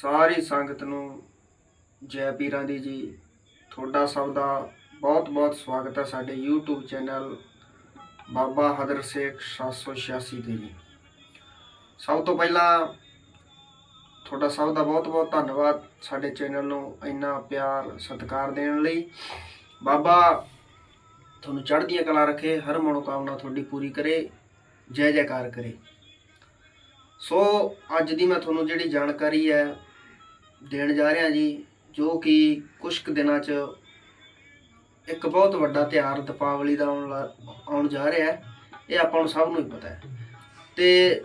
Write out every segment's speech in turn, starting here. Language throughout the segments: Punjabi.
ਸਾਰੀ ਸੰਗਤ ਨੂੰ ਜੈ ਪੀਰਾਂ ਦੀ ਜੀ। ਤੁਹਾਡਾ ਸਭ ਦਾ ਬਹੁਤ ਬਹੁਤ ਸਵਾਗਤ ਹੈ ਸਾਡੇ YouTube ਚੈਨਲ ਬਾਬਾ ਹਦਰ ਸੇਖ 786 ਤੇ ਜੀ। ਸਭ ਤੋਂ ਪਹਿਲਾਂ ਤੁਹਾਡਾ ਸਭ ਦਾ ਬਹੁਤ ਬਹੁਤ ਧੰਨਵਾਦ ਸਾਡੇ ਚੈਨਲ ਨੂੰ ਇੰਨਾ ਪਿਆਰ ਸਤਿਕਾਰ ਦੇਣ ਲਈ। ਬਾਬਾ, ਤੁਹਾਨੂੰ ਚੜ੍ਹਦੀਆਂ ਕਲਾ ਰੱਖੇ, ਹਰ ਮਨੋਕਾਮਨਾ ਤੁਹਾਡੀ ਪੂਰੀ ਕਰੇ, ਜੈ ਜੈਕਾਰ ਕਰੇ। ਸੋ ਅੱਜ ਦੀ ਮੈਂ ਤੁਹਾਨੂੰ ਜਿਹੜੀ ਜਾਣਕਾਰੀ ਹੈ ਦੇਣ ਜਾ ਰਿਹਾ ਜੀ, ਜੋ ਕਿ ਕੁਝ ਕੁ ਦਿਨਾਂ 'ਚ ਇੱਕ ਬਹੁਤ ਵੱਡਾ ਤਿਉਹਾਰ ਦੀਪਾਵਲੀ ਦਾ ਆਉਣ ਲਾ- ਆਉਣ ਜਾ ਰਿਹਾ ਹੈ, ਇਹ ਆਪਾਂ ਨੂੰ ਸਭ ਨੂੰ ਹੀ ਪਤਾ ਹੈ। ਤੇ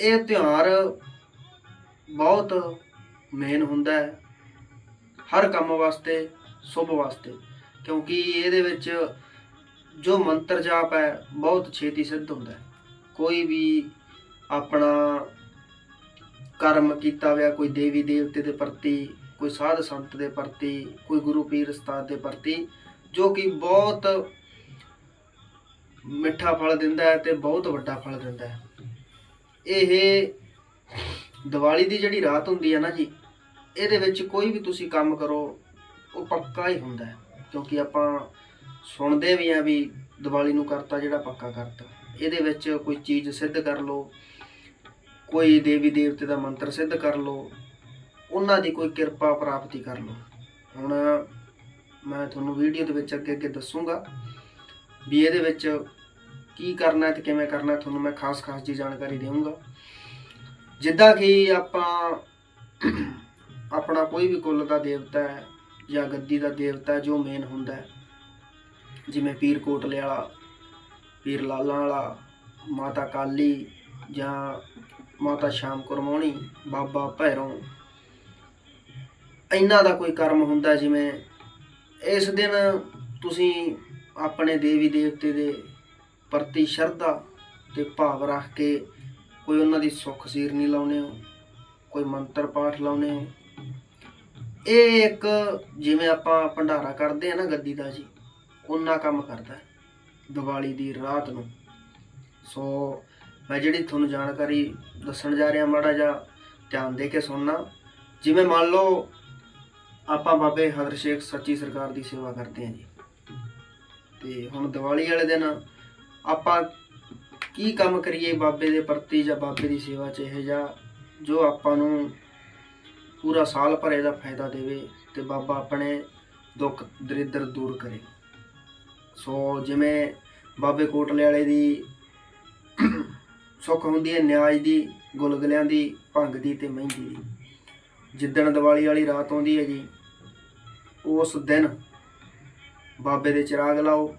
ਇਹ ਤਿਉਹਾਰ ਬਹੁਤ ਮੇਨ ਹੁੰਦਾ ਹੈ, ਹਰ ਕੰਮ ਵਾਸਤੇ, ਸ਼ੁਭ ਵਾਸਤੇ, ਕਿਉਂਕਿ ਇਹਦੇ ਵਿੱਚ ਜੋ ਮੰਤਰ ਜਾਪ ਹੈ, ਬਹੁਤ ਛੇਤੀ ਸਿੱਧ ਹੁੰਦਾ ਹੈ। ਕੋਈ ਵੀ ਆਪਣਾ ਕਰਮ ਕੀਤਾ ਹੋਇਆ, ਕੋਈ ਦੇਵੀ ਦੇਵਤੇ ਦੇ ਪ੍ਰਤੀ, ਕੋਈ ਸਾਧ ਸੰਤ ਦੇ ਪ੍ਰਤੀ, ਕੋਈ ਗੁਰੂ ਪੀਰ ਉਸਤਾਦ ਦੇ ਪ੍ਰਤੀ, ਜੋ ਕਿ ਬਹੁਤ ਮਿੱਠਾ ਫਲ ਦਿੰਦਾ ਹੈ ਤੇ ਬਹੁਤ ਵੱਡਾ ਫਲ ਦਿੰਦਾ ਹੈ। ਇਹ ਦੀਵਾਲੀ ਦੀ ਜਿਹੜੀ ਰਾਤ ਹੁੰਦੀ ਹੈ ਨਾ ਜੀ, ਇਹਦੇ ਵਿੱਚ ਕੋਈ ਵੀ ਤੁਸੀਂ ਕੰਮ ਕਰੋ, ਉਹ ਪੱਕਾ ਹੀ ਹੁੰਦਾ ਹੈ, ਕਿਉਂਕਿ ਆਪਾਂ ਸੁਣਦੇ ਵੀ ਆ ਵੀ ਦੀਵਾਲੀ ਨੂੰ ਕਰਤਾ ਜਿਹੜਾ ਪੱਕਾ ਕਰਤਾ। ਇਹਦੇ ਵਿੱਚ ਕੋਈ ਚੀਜ਼ ਸਿੱਧ ਕਰ ਲਓ ਕੋਈ ਦੇਵੀ ਦੇਵਤੇ ਦਾ ਮੰਤਰ ਸਿੱਧ ਕਰ ਲਓ, ਉਹਨਾਂ ਦੀ ਕੋਈ ਕਿਰਪਾ ਪ੍ਰਾਪਤੀ ਕਰ ਲਓ। ਹੁਣ ਮੈਂ ਤੁਹਾਨੂੰ ਵੀਡੀਓ ਦੇ ਵਿੱਚ ਅੱਗੇ ਅੱਗੇ ਦੱਸੂਗਾ ਵੀ ਇਹਦੇ ਵਿੱਚ ਕੀ ਕਰਨਾ ਹੈ ਤੇ ਕਿਵੇਂ ਕਰਨਾ, ਤੁਹਾਨੂੰ ਮੈਂ ਖਾਸ ਖਾਸ ਜੀ ਜਾਣਕਾਰੀ ਦੇਵਾਂਗਾ ਜਿੱਦਾਂ ਕਿ ਆਪਾਂ ਆਪਣਾ ਕੋਈ ਵੀ ਕੁੱਲ ਦਾ ਦੇਵਤਾ ਹੈ ਜਾਂ ਗੱਦੀ ਦਾ ਦੇਵਤਾ ਜੋ ਮੇਨ ਹੁੰਦਾ ਹੈ, ਜਿਵੇਂ ਪੀਰ ਕੋਟਲੇ ਵਾਲਾ, ਪੀਰ ਲਾਲਾਂ ਵਾਲਾ, ਮਾਤਾ ਕਾਲੀ ਜਾਂ ਮਾਤਾ ਸ਼ਾਮ ਕੁਰਮੋਣੀ ਬਾਬਾ ਭੈਰੋਂ। ਇਹਨਾਂ ਦਾ ਕੋਈ ਕਰਮ ਹੁੰਦਾ ਜਿਵੇਂ ਇਸ ਦਿਨ ਤੁਸੀਂ ਆਪਣੇ ਦੇਵੀ ਦੇਵਤੇ ਦੇ ਪ੍ਰਤੀ ਸ਼ਰਧਾ ਤੇ ਭਾਵ ਰੱਖ ਕੇ ਕੋਈ ਉਹਨਾਂ ਦੀ ਸੁੱਖ ਸੀਰਨੀ ਲਾਉਨੇ ਹੋ, ਕੋਈ ਮੰਤਰ ਪਾਠ ਲਾਉਨੇ ਹੋ। ਇਹ ਇੱਕ ਜਿਵੇਂ ਆਪਾਂ ਭੰਡਾਰਾ ਕਰਦੇ ਆ ਨਾ ਗੱਦੀ ਦਾ ਜੀ ਉਹਨਾਂ ਕੰਮ ਕਰਦਾ ਦੀਵਾਲੀ ਦੀ ਰਾਤ ਨੂੰ। ਸੋ ਮੈਂ ਜਿਹੜੀ ਤੁਹਾਨੂੰ ਜਾਣਕਾਰੀ ਦੱਸਣ ਜਾ ਰਿਹਾ ਮਾੜਾ ਜਿਹਾ ਧਿਆਨ ਦੇ ਕੇ ਸੁਣਨਾ, ਜਿਵੇਂ ਮੰਨ ਲਓ ਆਪਾਂ ਬਾਬੇ ਹਦਰ ਸ਼ੇਖ ਸੱਚੀ ਸਰਕਾਰ ਦੀ ਸੇਵਾ ਕਰਦੇ ਹਾਂ ਜੀ। ਤੇ ਹੁਣ ਦੀਵਾਲੀ ਵਾਲੇ ਦਿਨ ਆਪਾਂ ਕੀ ਕੰਮ ਕਰੀਏ ਬਾਬੇ ਦੇ ਪ੍ਰਤੀ ਜਾਂ ਬਾਬੇ ਦੀ ਸੇਵਾ 'ਚ ਇਹ ਜਾਂ ਜੋ ਆਪਾਂ ਨੂੰ ਪੂਰਾ ਸਾਲ ਭਰੇ ਦਾ ਫਾਇਦਾ ਦੇਵੇ ਤੇ ਬਾਬਾ ਆਪਣੇ ਦੁੱਖ ਦਰਿਦਰ ਦੂਰ ਕਰੇ। ਸੋ ਜਿਵੇਂ ਬਾਬੇ ਕੋਟਲੇ ਵਾਲੇ ਦੀ ਸੁੱਖ ਹੁੰਦੀ ਹੈ, ਨਿਆਜ ਦੀ, ਗੁਲਗੁਲਿਆਂ ਦੀ, ਭੰਗ ਦੀ ਤੇ ਮਹਿੰਦੀ ਦੀ। ਜਿੱਦਣ ਦੀਵਾਲੀ ਵਾਲੀ ਰਾਤ ਆਉਂਦੀ ਹੈ ਜੀ, ਉਸ ਦਿਨ ਬਾਬੇ ਦੇ ਚਿਰਾਗ ਲਾਓ,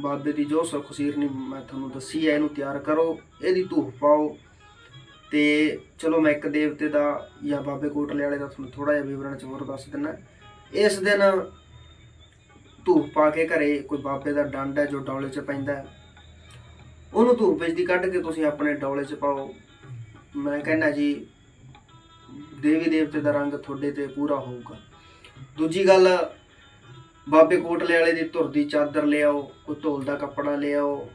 ਬਾਬੇ ਦੀ ਜੋ ਸੁੱਖ ਸੀਰਨੀ ਮੈਂ ਤੁਹਾਨੂੰ ਦੱਸੀ ਹੈ, ਇਹਨੂੰ ਤਿਆਰ ਕਰੋ, ਇਹਦੀ ਧੂਫ ਪਾਓ। ਤੇ ਚਲੋ ਮੈਂ ਇੱਕ ਦੇਵਤੇ ਦਾ ਜਾਂ ਬਾਬੇ ਕੋਟਲੇ ਵਾਲੇ ਦਾ ਤੁਹਾਨੂੰ ਥੋੜਾ ਜਿਹਾ ਵਿਵਰਣ ਚ ਹੋਰ ਦੱਸ ਦਿੰਦਾ। ਇਸ ਦਿਨ ਧੂਫ ਪਾ ਕੇ ਘਰੇ ਕੋਈ ਬਾਬੇ ਦਾ ਡੰਡ ਹੈ ਜੋ ਡੌਲੇ 'ਚ ਪੈਂਦਾ ਉਹਨੂੰ ਧੂਪ ਵਿੱਚ ਦੀ ਕੱਢ ਕੇ ਤੁਸੀਂ ਆਪਣੇ ਡੌਲੇ 'ਚ ਪਾਓ। ਮੈਂ ਕਹਿੰਦਾ ਜੀ, ਦੇਵੀ ਦੇਵਤੇ ਦਾ ਰੰਗ ਤੁਹਾਡੇ ਤੇ ਪੂਰਾ ਹੋਊਗਾ। ਦੂਜੀ ਗੱਲ, ਬਾਬੇ ਕੋਟਲੇ ਵਾਲੇ ਦੀ ਧੁਰ ਦੀ ਚਾਦਰ ਲਿਆਓ, ਕੋਈ ਢੋਲ ਦਾ ਕੱਪੜਾ ਲਿਆਓ,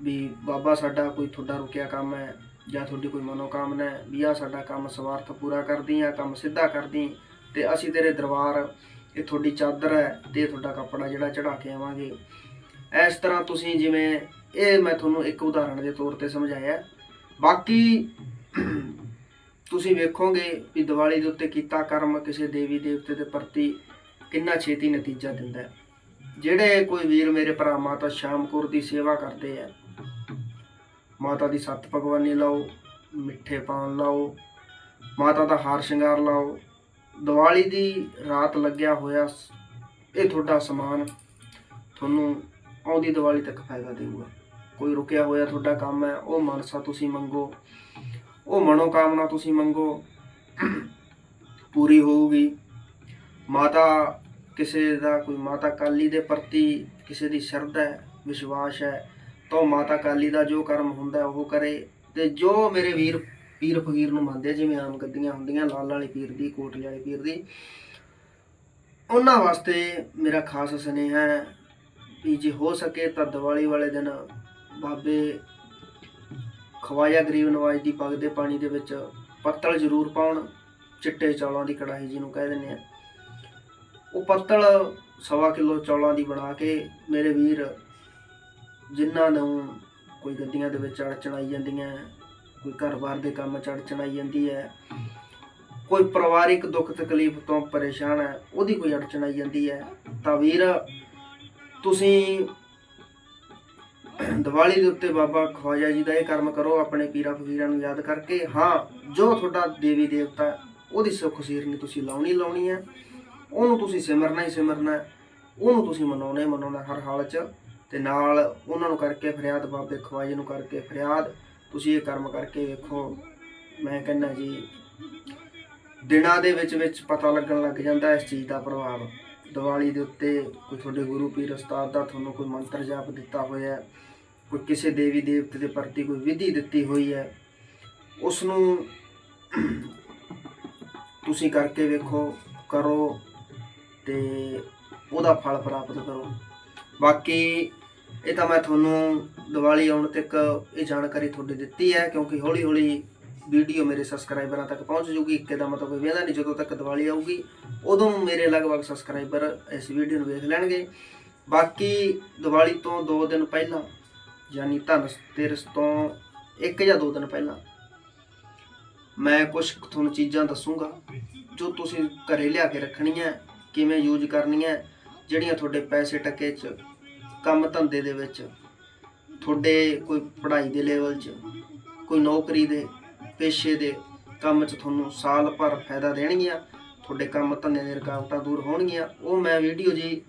ਵੀ ਬਾਬਾ ਸਾਡਾ ਕੋਈ ਤੁਹਾਡਾ ਰੁਕਿਆ ਕੰਮ ਹੈ ਜਾਂ ਤੁਹਾਡੀ ਕੋਈ ਮਨੋਕਾਮਨਾ ਹੈ, ਵੀ ਆ ਸਾਡਾ ਕੰਮ ਸਵਾਰਥ ਪੂਰਾ ਕਰਦੀ ਆ ਕੰਮ ਸਿੱਧਾ ਕਰਦੀ ਤੇ ਅਸੀਂ ਤੇਰੇ ਦਰਬਾਰ, ਇਹ ਤੁਹਾਡੀ ਚਾਦਰ ਹੈ ਤੇ ਇਹ ਤੁਹਾਡਾ ਕੱਪੜਾ ਜਿਹੜਾ ਚੜਾ ਕੇ ਆਵਾਂਗੇ। ਇਸ ਤਰ੍ਹਾਂ ਤੁਸੀਂ ਜਿਵੇਂ ਇਹ ਮੈਂ ਤੁਹਾਨੂੰ ਇੱਕ ਉਦਾਹਰਣ ਦੇ ਤੌਰ ਤੇ ਸਮਝਾਇਆ। ਬਾਕੀ ਤੁਸੀਂ ਵੇਖੋਗੇ ਵੀ ਦੀਵਾਲੀ ਦੇ ਉੱਤੇ ਕੀਤਾ ਕਰਮ ਕਿਸੇ ਦੇਵੀ ਦੇਵਤੇ ਦੇ ਪ੍ਰਤੀ ਕਿੰਨਾ ਛੇਤੀ ਨਤੀਜਾ ਦਿੰਦਾ ਹੈ। ਜਿਹੜੇ ਕੋਈ ਵੀਰ ਮੇਰੇ ਭਰਾ ਮਾਤਾ ਸ਼ਾਮਕੌਰ ਦੀ ਸੇਵਾ ਕਰਦੇ ਆ, ਮਾਤਾ ਦੀ ਸੱਤ ਭਗਵਾਨੀ ਲਾਓ, ਮਿੱਠੇ ਪਾਨ ਲਾਓ, ਮਾਤਾ ਦਾ ਹਾਰ ਸ਼ਿੰਗਾਰ ਲਾਓ, ਦੀਵਾਲੀ ਦੀ ਰਾਤ ਲੱਗਿਆ ਹੋਇਆ ਇਹ ਤੁਹਾਡਾ ਸਮਾਨ ਤੁਹਾਨੂੰ ਆਉਂਦੀ ਦੀਵਾਲੀ ਤੱਕ ਫਾਇਦਾ ਦੇਊਗਾ। ਕੋਈ ਰੁਕਿਆ ਹੋਇਆ ਤੁਹਾਡਾ ਕੰਮ ਹੈ, ਉਹ ਮਨਸਾ ਤੁਸੀਂ ਮੰਗੋ, ਉਹ ਮਨੋਕਾਮਨਾ ਤੁਸੀਂ ਮੰਗੋ, ਪੂਰੀ ਹੋਊਗੀ। ਮਾਤਾ ਕਿਸੇ ਦਾ ਕੋਈ ਮਾਤਾ ਕਾਲੀ ਦੇ ਪ੍ਰਤੀ ਕਿਸੇ ਦੀ ਸ਼ਰਧਾ ਹੈ, ਵਿਸ਼ਵਾਸ ਹੈ, ਤਾਂ ਉਹ ਮਾਤਾ ਕਾਲੀ ਦਾ ਜੋ ਕਰਮ ਹੁੰਦਾ ਉਹ ਕਰੇ ਤੇ ਜੋ ਮੇਰੇ ਵੀਰ, ਪੀਰ ਫਕੀਰ ਨੂੰ ਮੰਨਦੇ ਜਿਵੇਂ ਆਮ ਗੱਦੀਆਂ ਹੁੰਦੀਆਂ, ਲਾਲ ਵਾਲੀ ਪੀਰ ਦੀ, ਕੋਟਲੇ ਵਾਲੀ ਪੀਰ ਦੀ, ਉਹਨਾਂ ਵਾਸਤੇ ਮੇਰਾ ਖਾਸ ਸੁਨੇਹਾ ਹੈ ਵੀ ਜੇ ਹੋ ਸਕੇ ਤਾਂ ਦੀਵਾਲੀ ਵਾਲੇ ਦਿਨ ਬਾਬੇ ਖਵਾਇਆ ਗਰੀਬ ਨਵਾਜ ਦੀ ਪੱਗ ਦੇ ਪਾਣੀ ਦੇ ਵਿੱਚ ਪੱਤਲ ਜ਼ਰੂਰ ਪਾਉਣ, ਚਿੱਟੇ ਚੌਲਾਂ ਦੀ ਕੜਾਹੀ ਜਿਹਨੂੰ ਕਹਿ ਦਿੰਦੇ ਆ ਉਹ ਪੱਤਲ ਸਵਾ ਕਿਲੋ ਚੌਲਾਂ ਦੀ ਬਣਾ ਕੇ ਮੇਰੇ ਵੀਰ ਜਿਨ੍ਹਾਂ ਨੂੰ ਕੋਈ ਗੱਡੀਆਂ ਦੇ ਵਿੱਚ ਅੜਚਣ ਆਈ ਜਾਂਦੀਆਂ, ਕੋਈ ਘਰ-ਬਾਰ ਦੇ ਕੰਮ ਚ ਅੜਚਣ ਆਈ ਜਾਂਦੀ ਹੈ, ਕੋਈ ਪਰਿਵਾਰਿਕ ਦੁੱਖ ਤਕਲੀਫ ਤੋਂ ਪਰੇਸ਼ਾਨ ਹੈ, ਉਹਦੀ ਕੋਈ ਅੜਚਣ ਆਈ ਜਾਂਦੀ ਹੈ। ਤਾਂ ਵੀਰ, ਤੁਸੀਂ ਦੀਵਾਲੀ ਦੇ ਉੱਤੇ ਬਾਬਾ ਖਵਾਜਾ ਜੀ ਦਾ ਇਹ ਕਰਮ ਕਰੋ, ਆਪਣੇ ਪੀਰਾਂ ਫਕੀਰਾਂ ਨੂੰ ਯਾਦ ਕਰਕੇ। ਹਾਂ, ਜੋ ਤੁਹਾਡਾ ਦੇਵੀ ਦੇਵਤਾ ਉਹਦੀ ਸੁੱਖ ਸੀਰਨੀ ਤੁਸੀਂ ਲਾਉਣੀ ਲਾਉਣੀ ਹੈ। ਉਹਨੂੰ ਤੁਸੀਂ ਸਿਮਰਨਾ ਹੀ ਸਿਮਰਨਾ ਉਹਨੂੰ ਤੁਸੀਂ ਮਨਾਉਣਾ ਹੀ ਮਨਾਉਣਾ ਹਰ ਹਾਲਤ 'ਚ। ਤੇ ਨਾਲ ਉਹਨਾਂ ਨੂੰ ਕਰਕੇ ਫਰਿਆਦ, ਬਾਬੇ ਖਵਾਜੇ ਨੂੰ ਕਰਕੇ ਫਰਿਆਦ। ਤੁਸੀਂ ਇਹ ਕਰਮ ਕਰਕੇ ਵੇਖੋ, ਮੈਂ ਕਹਿੰਦਾ ਜੀ, ਦਿਨਾਂ ਦੇ ਵਿੱਚ ਵਿੱਚ ਪਤਾ ਲੱਗਣ ਲੱਗ ਜਾਂਦਾ ਇਸ ਚੀਜ਼ ਦਾ ਪ੍ਰਭਾਵ। ਦੀਵਾਲੀ ਦੇ ਉੱਤੇ ਕੋਈ ਤੁਹਾਡੇ ਗੁਰੂ ਪੀਰ ਉਸਤਾਦ ਦਾ ਤੁਹਾਨੂੰ ਕੋਈ ਮੰਤਰ ਜਾਪ ਦਿੱਤਾ ਹੋਇਆ ਹੈ ਕੋਈ ਕਿਸੇ ਦੇਵੀ ਦੇਵਤੇ ਦੇ ਪ੍ਰਤੀ ਕੋਈ ਵਿਧੀ ਦਿੱਤੀ ਹੋਈ ਹੈ ਉਸ ਨੂੰ ਤੁਸੀਂ ਕਰਕੇ ਵੇਖੋ, ਕਰੋ ਤੇ ਉਹਦਾ ਫਲ ਪ੍ਰਾਪਤ ਕਰੋ। ਬਾਕੀ ਇਹ ਤਾਂ ਮੈਂ ਤੁਹਾਨੂੰ ਦੀਵਾਲੀ ਆਉਣ ਤੱਕ ਇਹ ਜਾਣਕਾਰੀ ਤੁਹਾਡੇ ਦਿੱਤੀ ਹੈ, ਕਿਉਂਕਿ ਹੌਲੀ ਹੌਲੀ ਵੀਡੀਓ ਮੇਰੇ ਸਬਸਕ੍ਰਾਈਬਰਾਂ ਤੱਕ ਪਹੁੰਚ ਜੂਗੀ। ਇੱਕੇ ਦਾ ਮਤਲਬ ਕੋਈ ਵੇਂਦਾ ਨਹੀਂ, ਜਦੋਂ ਤੱਕ ਦੀਵਾਲੀ ਆਊਗੀ, ਉਦੋਂ ਮੇਰੇ ਲਗਭਗ ਸਬਸਕ੍ਰਾਈਬਰ ਇਸ ਵੀਡੀਓ ਨੂੰ ਵੇਖ ਲੈਣਗੇ। ਬਾਕੀ ਦੀਵਾਲੀ ਤੋਂ 2 ਦਿਨ ਪਹਿਲਾਂ ਯਾਨੀ ਧਨ ਤੇਰਸ ਤੋਂ ਇੱਕ ਜਾਂ ਦੋ ਦਿਨ ਪਹਿਲਾਂ ਮੈਂ ਕੁਝ ਤੁਹਾਨੂੰ ਚੀਜ਼ਾਂ ਦੱਸੂਗਾ, ਜੋ ਤੁਸੀਂ ਘਰੇ ਲਿਆ ਕੇ ਰੱਖਣੀਆਂ, ਕਿਵੇਂ ਯੂਜ਼ ਕਰਨੀਆਂ, ਜਿਹੜੀਆਂ ਤੁਹਾਡੇ ਪੈਸੇ ਟੱਕੇ 'ਚ, ਕੰਮ ਧੰਦੇ ਦੇ ਵਿੱਚ, ਤੁਹਾਡੇ ਕੋਈ ਪੜ੍ਹਾਈ ਦੇ ਲੈਵਲ 'ਚ, ਕੋਈ ਨੌਕਰੀ ਦੇ, ਪੇਸ਼ੇ ਦੇ ਕੰਮ 'ਚ ਤੁਹਾਨੂੰ ਸਾਲ ਭਰ ਫਾਇਦਾ ਦੇਣਗੀਆਂ, ਤੁਹਾਡੇ ਕੰਮ ਧੰਦੇ ਦੀਆਂ ਰੁਕਾਵਟਾਂ ਦੂਰ ਹੋਣਗੀਆਂ। ਉਹ ਮੈਂ ਵੀਡੀਓ ਜੀ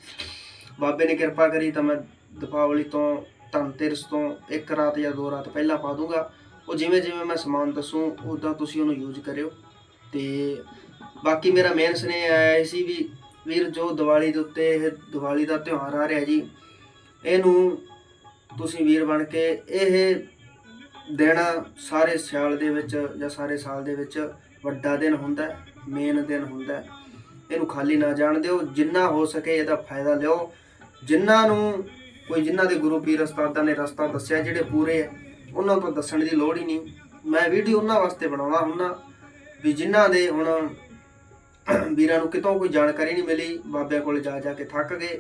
ਬਾਬੇ ਨੇ ਕਿਰਪਾ ਕਰੀ ਤਾਂ ਮੈਂ ਦੀਪਾਵਲੀ ਤੋਂ ਧਨਤੇਰਸ ਤੋਂ ਇੱਕ ਰਾਤ ਜਾਂ ਦੋ ਰਾਤ ਪਹਿਲਾਂ ਪਾ ਦੂੰਗਾ। ਉਹ ਜਿਵੇਂ ਜਿਵੇਂ ਮੈਂ ਸਮਾਨ ਦੱਸੂ ਉਦਾਂ ਤੁਸੀਂ ਉਹਨੂੰ ਯੂਜ਼ ਕਰਿਓ। ਤੇ ਬਾਕੀ ਮੇਰਾ ਮੇਨ ਸੁਨੇਹਾ ਇਹ ਸੀ ਵੀ ਵੀਰ, ਜੋ ਦੀਵਾਲੀ ਦੇ ਉੱਤੇ ਇਹ ਦੀਵਾਲੀ ਦਾ ਤਿਉਹਾਰ ਆ ਰਿਹਾ ਜੀ, ਇਹਨੂੰ ਤੁਸੀਂ ਵੀਰ ਬਣ ਕੇ ਇਹ ਦਿਨ ਸਾਰੇ ਸਿਆਲ ਦੇ ਵਿੱਚ ਜਾਂ ਸਾਰੇ ਸਾਲ ਦੇ ਵਿੱਚ ਵੱਡਾ ਦਿਨ ਹੁੰਦਾ ਮੇਨ ਦਿਨ ਹੁੰਦਾ। ਇਹਨੂੰ ਖਾਲੀ ਨਾ ਜਾਣ ਦਿਓ, ਜਿੰਨਾ ਹੋ ਸਕੇ ਇਹਦਾ ਫਾਇਦਾ ਲਿਓ। ਜਿਨ੍ਹਾਂ ਨੂੰ ਕੋਈ ਜਿਨ੍ਹਾਂ ਦੇ ਗੁਰੂ ਪੀਰ ਉਸਤਾਦਾਂ ਨੇ ਰਸਤਾ ਦੱਸਿਆ ਜਿਹੜੇ ਪੂਰੇ ਹੈ ਉਹਨਾਂ ਤੋਂ ਦੱਸਣ ਦੀ ਲੋੜ ਹੀ ਨਹੀਂ। ਮੈਂ ਵੀਡੀਓ ਉਹਨਾਂ ਵਾਸਤੇ ਬਣਾਉਣਾ ਹੁੰਦਾ ਵੀ ਜਿਨ੍ਹਾਂ ਦੇ ਹੁਣ ਵੀਰਾਂ ਨੂੰ ਕਿਤੋਂ ਕੋਈ ਜਾਣਕਾਰੀ ਨਹੀਂ ਮਿਲੀ, ਬਾਬਿਆਂ ਕੋਲ ਜਾ ਜਾ ਕੇ ਥੱਕ ਗਏ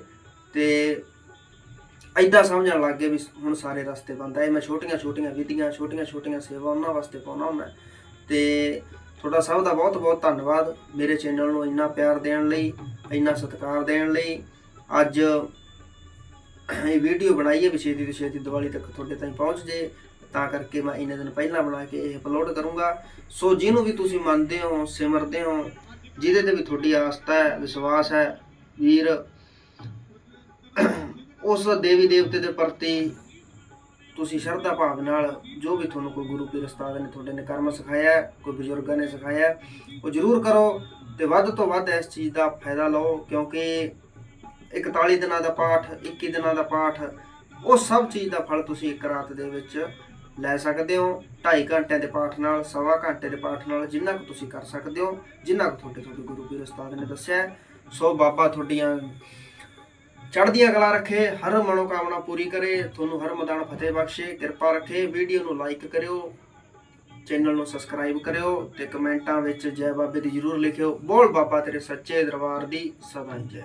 ਤੇ ਐਦਾਂ ਸਮਝਣ ਲੱਗ ਗਏ ਵੀ ਹੁਣ ਸਾਰੇ ਰਸਤੇ ਬੰਦ ਆ। ਮੈਂ ਛੋਟੀਆਂ ਛੋਟੀਆਂ ਵਿਧੀਆਂ, ਛੋਟੀਆਂ ਛੋਟੀਆਂ ਸੇਵਾ ਉਹਨਾਂ ਵਾਸਤੇ ਪਾਉਣਾ ਹੁੰਦਾ। ਤੇ ਤੁਹਾਡਾ ਸਭ ਦਾ ਬਹੁਤ ਬਹੁਤ ਧੰਨਵਾਦ ਮੇਰੇ ਚੈਨਲ ਨੂੰ ਇੰਨਾ ਪਿਆਰ ਦੇਣ ਲਈ, ਇੰਨਾ ਸਤਿਕਾਰ ਦੇਣ ਲਈ। ਅੱਜ ਇਹ ਵੀਡੀਓ ਬਣਾਈ ਹੈ ਵੀ ਛੇਤੀ ਤੋਂ ਛੇਤੀ ਦੀਵਾਲੀ ਤੱਕ ਤੁਹਾਡੇ ਤਾਈਂ ਪਹੁੰਚ ਜੇ। ਤਾਂ ਕਰਕੇ ਮੈਂ ਇੰਨੇ ਦਿਨ ਪਹਿਲਾਂ ਬਣਾ ਕੇ ਇਹ ਅਪਲੋਡ ਕਰੂੰਗਾ। ਸੋ ਜਿਹਨੂੰ ਵੀ ਤੁਸੀਂ ਮੰਨਦੇ ਹੋ, ਸਿਮਰਦੇ ਹੋ, ਜਿਹਦੇ ਤੇ ਵੀ ਤੁਹਾਡੀ ਆਸਥਾ ਹੈ, ਵਿਸ਼ਵਾਸ ਹੈ, ਵੀਰ, ਉਸ ਦੇਵੀ ਦੇਵਤੇ ਦੇ ਪ੍ਰਤੀ ਤੁਸੀਂ ਸ਼ਰਧਾ ਭਾਵ ਨਾਲ ਜੋ ਵੀ ਤੁਹਾਨੂੰ ਕੋਈ ਗੁਰੂ ਪੀਰ ਉਸਤਾਦ ਨੇ ਤੁਹਾਡੇ ਨੇ ਕਰਮ ਸਿਖਾਇਆ, ਕੋਈ ਬਜ਼ੁਰਗਾਂ ਨੇ ਸਿਖਾਇਆ, ਉਹ ਜ਼ਰੂਰ ਕਰੋ ਤੇ ਵੱਧ ਤੋਂ ਵੱਧ ਇਸ ਚੀਜ਼ ਦਾ ਫਾਇਦਾ ਲਓ ਕਿਉਂਕਿ 41 ਦਿਨਾਂ ਦਾ ਪਾਠ 21 ਦਿਨਾਂ ਦਾ ਪਾਠ, ਉਹ ਸਭ ਚੀਜ਼ ਦਾ ਫਲ ਤੁਸੀਂ ਇੱਕ ਰਾਤ ਦੇ ਵਿੱਚ ਲੈ ਸਕਦੇ ਹੋ। 2.5 ਘੰਟਿਆਂ ਦੇ ਪਾਠ ਨਾਲ, ਸਵਾ ਘੰਟੇ ਦੇ ਪਾਠ ਨਾਲ ਜਿੰਨਾ ਕੁ ਤੁਸੀਂ ਕਰ ਸਕਦੇ ਹੋ, ਜਿੰਨਾ ਕੁ ਤੁਹਾਡੇ ਤੁਹਾਡੇ ਗੁਰੂ ਪੀਰ ਉਸਤਾਦ ਨੇ ਦੱਸਿਆ ਸੋ ਬਾਬਾ ਤੁਹਾਡੀਆਂ ਚੜ੍ਹਦੀਆਂ ਕਲਾ ਰੱਖੇ, ਹਰ ਮਨੋਕਾਮਨਾ ਪੂਰੀ ਕਰੇ, ਤੁਹਾਨੂੰ ਹਰ ਮਦਾਨ ਫਤਿਹ ਬਖਸ਼ੇ, ਕਿਰਪਾ ਰੱਖੇ। ਵੀਡੀਓ ਨੂੰ ਲਾਈਕ ਕਰਿਓ, ਚੈਨਲ ਨੂੰ ਸਬਸਕ੍ਰਾਈਬ ਕਰਿਓ ਤੇ ਕਮੈਂਟਾਂ ਵਿੱਚ ਜੈ ਬਾਬੇ ਦੀ ਜਰੂਰ ਲਿਖਿਓ। ਬੋਲ ਬਾਬਾ ਤੇਰੇ ਸੱਚੇ ਦਰਬਾਰ ਦੀ ਸਦਾ ਜੈ।